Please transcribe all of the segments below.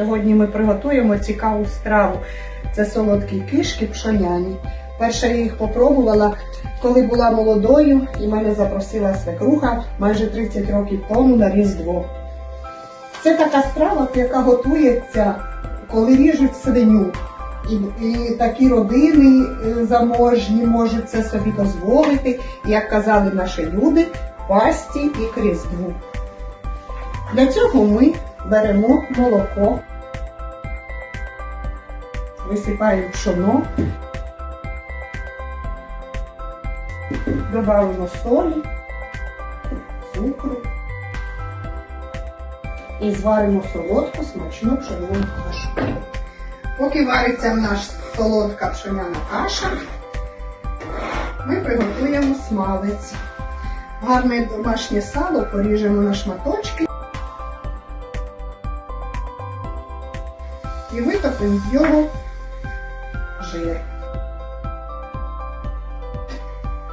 Сьогодні ми приготуємо цікаву страву. Це солодкі кишки пшоняні. Перша я їх попробувала, коли була молодою, і мене запросила свекруха майже 30 років тому на Різдво. Це така страва, яка готується, коли ріжуть свиню. І, і такі родини е, заможні можуть це собі дозволити, як казали наші люди, пасті і к Різдву. Для цього ми беремо молоко, висипаємо пшоно, додаємо солі, цукру і зваримо солодку смачну пшеняну кашу. Поки вариться нас солодка пшеняна каша, ми приготуємо смалець. Гарне домашнє сало поріжемо на шматочки і витопимо його жир.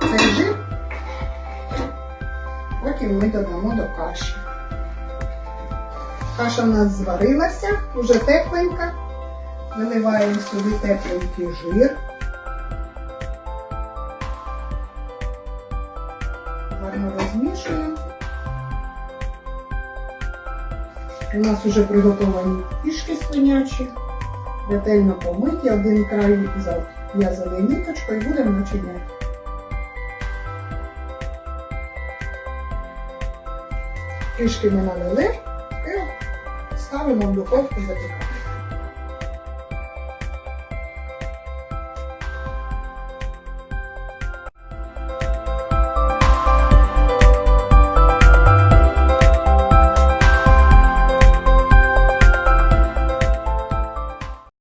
Цей жир потім ми додамо до каші. Каша в нас зварилася, вже тепленька. Виливаємо сюди тепленький жир. Гарно розмішуємо. У нас вже приготовані пішки свинячі, ретельно помиті, один край зав'язаний ниточкою будемо начиняти. Кишки ми налили і ставимо в духовку запікати.